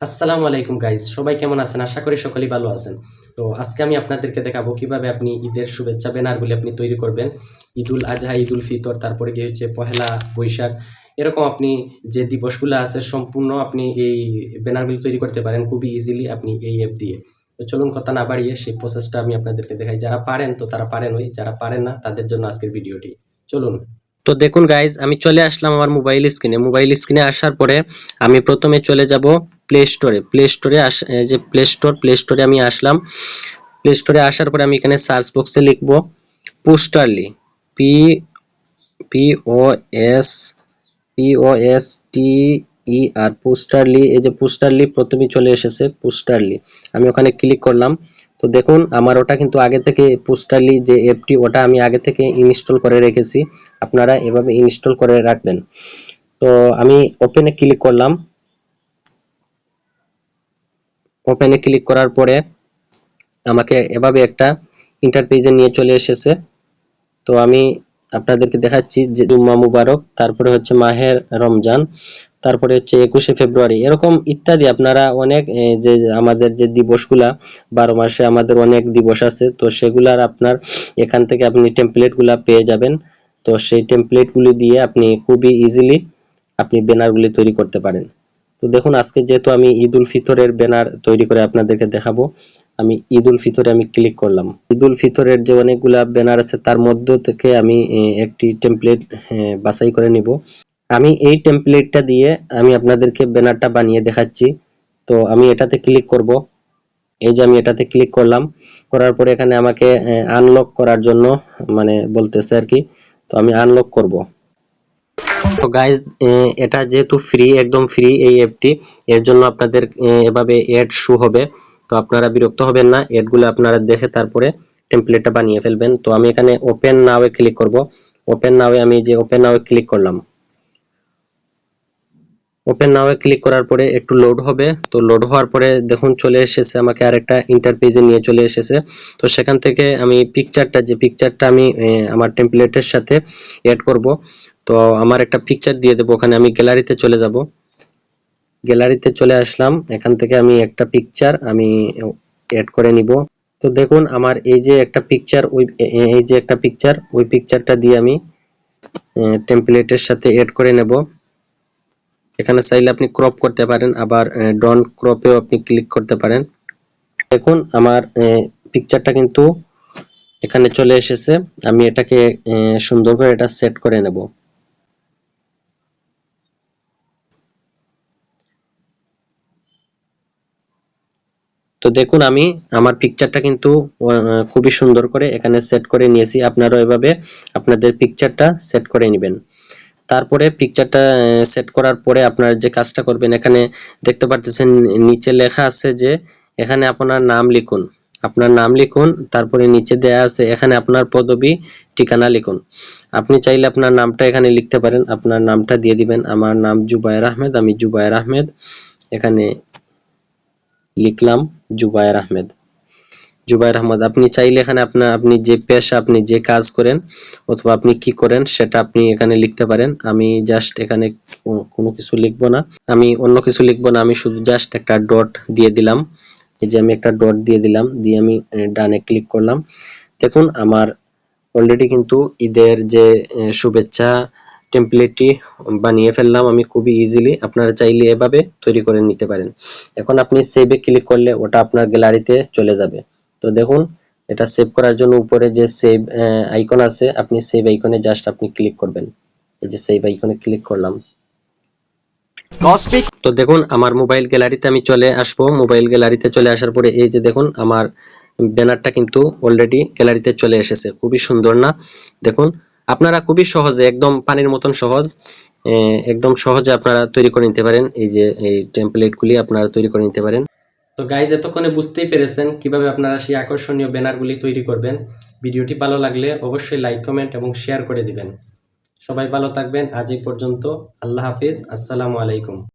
আসসালামু আলাইকুম গাইজ সবাই কেমন আছেন? আশা করি সকলেই ভালো আছেন। তো আজকে আমি আপনাদেরকে দেখাবো কীভাবে আপনি ঈদের শুভেচ্ছা ব্যানারগুলি আপনি তৈরি করবেন। ঈদুল আজহা, ঈদুল ফিতর, তারপরে গিয়ে হচ্ছে পহেলা বৈশাখ। এরকম আপনি যে দিবসগুলো আছে, সম্পূর্ণ আপনি এই ব্যানারগুলি তৈরি করতে পারেন খুবই ইজিলি আপনি এই অ্যাপ দিয়ে। তো চলুন কথা না বাড়িয়ে সেই প্রসেসটা আমি আপনাদেরকে দেখাই। যারা পারেন তো তারা পারেন ওই, যারা পারেন না তাদের জন্য আজকের ভিডিওটি। চলুন। তো দেখুন গাইজ আমি চলে আসলাম আমার মোবাইল স্ক্রিনে মোবাইল স্ক্রিনে আসার পরে আমি প্রথমে চলে যাব প্লে স্টোরে প্লে স্টোরে আস যে প্লে স্টোর প্লে স্টোরে আমি আসলাম। প্লে স্টোরে আসার পরে আমি এখানে সার্চ বক্সে লিখব posterly P P O S P O S T E R posterly এই যে পোস্টারলি প্রথমেই চলে এসেছে পোস্টারলি আমি ওখানে ক্লিক করলাম। তো দেখুন, আমার ওটা কিন্তু আগে থেকে পোস্টারলি যে অ্যাপটি ওটা আমি আগে থেকে ইনস্টল করে রেখেছি। আপনারা এভাবে ইনস্টল করে রাখবেন। তো আমি ওপেনে ক্লিক করলাম। ওপেনে ক্লিক করার পরে আমাকে এভাবে একটা ইন্টারপেজে নিয়ে চলে এসেছে। তো আমি আপনাদেরকে দেখাচ্ছি যে জুম্মা মুবারক, তারপরে হচ্ছে মাহের রমজান, তারপরে হচ্ছে একুশে ফেব্রুয়ারি, এরকম ইত্যাদি। আপনারা অনেক যে আমাদের যে দিবসগুলা, বারো মাসে আমাদের অনেক দিবস আছে, তো সেগুলার আপনার এখান থেকে আপনি টেমপ্লেটগুলা পেয়ে যাবেন। তো সেই টেমপ্লেটগুলি দিয়ে আপনি খুবই ইজিলি আপনি ব্যানারগুলি তৈরি করতে পারেন। তো দেখুন, আজকে যেহেতু আমি ঈদ উল ফিতরের ব্যানার তৈরি করে আপনাদেরকে দেখাবো, আমি ঈদ উল ফিতরে আমি ক্লিক করলাম। ঈদ উল ফিতরের যে অনেকগুলা ব্যানার আছে, তার মধ্য থেকে আমি একটি টেমপ্লেট বাছাই করে নিব। আমি এই টেমপ্লেটটা দিয়ে আমি আপনাদেরকে ব্যানারটা বানিয়ে দেখাচ্ছি। তো আমি এটাতে ক্লিক করব। এই যে আমি এটাতে ক্লিক করলাম, করার পরে এখানে আমাকে আনলক করার জন্য মানে বলতেছে আর কি, তো আমি আনলক করব। তো গাইজ এটা যেহেতু ফ্রি একদম ফ্রি এই অ্যাপটি এর জন্য আপনাদের এভাবে অ্যাড শু হবে। তো আপনারা বিরক্ত হবেন না অ্যাডগুলো আপনারা দেখে তারপরে টেমপ্লেটটা বানিয়ে ফেলবেন। তো আমি এখানে ওপেন নাওয়ে ক্লিক করব। ওপেন নাওয়ে আমি যে ওপেন নাওয়ে ক্লিক করলাম ওপেন নাওয়ে ক্লিক করার পরে একটু লোড হবে। তো লোড হওয়ার পরে দেখুন চলে এসেছে, আমাকে আরেকটা ইন্টারপেজে নিয়ে চলে এসেছে। তো সেখান থেকে আমি পিকচারটা যে পিকচারটা আমি আমার টেমপ্লেটের সাথে অ্যাড করব। তো আমার একটা পিকচার দিয়ে দেবো, ওখানে আমি গ্যালারিতে চলে যাব। গ্যালারিতে চলে আসলাম, এখান থেকে আমি একটা পিকচার আমি অ্যাড করে নিব। তো দেখুন, আমার এই যে একটা পিকচার ওই এই যে একটা পিকচার ওই পিকচারটা দিয়ে আমি টেমপ্লেটের সাথে অ্যাড করে নেব। এখানে চাইলে আপনি ক্রপ করতে পারেন, আবার ডন ক্রপেও আপনি ক্লিক করতে পারেন। দেখুন, আমার পিকচারটা কিন্তু এখানে চলে এসেছে। আমি এটাকে সুন্দর করে এটা সেট করে নেব। তো দেখুন, আমি আমার পিকচারটা কিন্তু খুবই সুন্দর করে এখানে সেট করে নিয়েছি। আপনারা এভাবে আপনাদের পিকচারটা সেট করে নেবেন। তারপরে পিকচারটা সেট করার পরে আপনারা যে কাজটা করবেন, এখানে দেখতে পারতেছেন, নিচে লেখা আছে যে, এখানে আপনার নাম লিখুন। আপনার নাম লিখুন, তারপরে নিচে দেয়া আছে, এখানে আপনার পদবি, ঠিকানা লিখুন। আপনি চাইলে আপনার নামটা এখানে লিখতে পারেন। আপনার নামটা দিয়ে দিবেন। আমার নাম জুবায়ের আহমেদ, আমি জুবায়ের আহমেদ। এখানে লিখলাম জুবায়ের আহমেদ। জুবায়ের আহমদ, আপনি চাইলে এখানে আপনার আপনি যে পেশা, আপনি যে কাজ করেন অথবা আপনি কি করেন সেটা আপনি এখানে লিখতে পারেন। আমি জাস্ট এখানে কোনো কিছু লিখব না। আমি অন্য কিছু লিখব না, আমি শুধু জাস্ট একটা ডট দিয়ে দিলাম। এই যে আমি একটা ডট দিয়ে দিলাম, দিয়ে আমি ডানে ক্লিক করলাম। দেখুন, আমার অলরেডি কিন্তু ঈদের যে শুভেচ্ছা টেমপ্লেটটি বানিয়ে ফেললাম আমি খুবই ইজিলি আপনারা চাইলে এভাবে তৈরি করে নিতে পারেন। এখন আপনি সেভে ক্লিক করলে ওটা আপনার গ্যালারিতে চলে যাবে। তো দেখুন এটা সেভ করার জন্য উপরে যে সেভ আইকন আছে আপনি সেভ আইকনে জাস্ট আপনি ক্লিক করবেন। এই যে সেভ আইকনে ক্লিক করলাম। তো দেখুন আমার মোবাইল গ্যালারিতে আমি চলে আসব। মোবাইল গ্যালারিতে চলে আসার পরে এই যে দেখুন আমার ব্যানারটা কিন্তু অলরেডি গ্যালারিতে চলে এসেছে। খুবই সুন্দর না? দেখুন আপনারা খুবই সহজে, একদম পানির মতন সহজ একদম সহজে আপনারা তৈরি করে নিতে পারেন। এই যে, এই টেমপ্লেটগুলি আপনারা তৈরি করে নিতে পারেন। তো গাইজ এতক্ষণে বুঝতেই পেরেছেন কীভাবে আপনারা সেই আকর্ষণীয় ব্যানারগুলি তৈরি করবেন। ভিডিওটি ভালো লাগলে অবশ্যই লাইক কমেন্ট এবং শেয়ার করে দিবেন। সবাই ভালো থাকবেন। আজ এই পর্যন্ত আল্লাহ হাফিজ। আসসালামু আলাইকুম।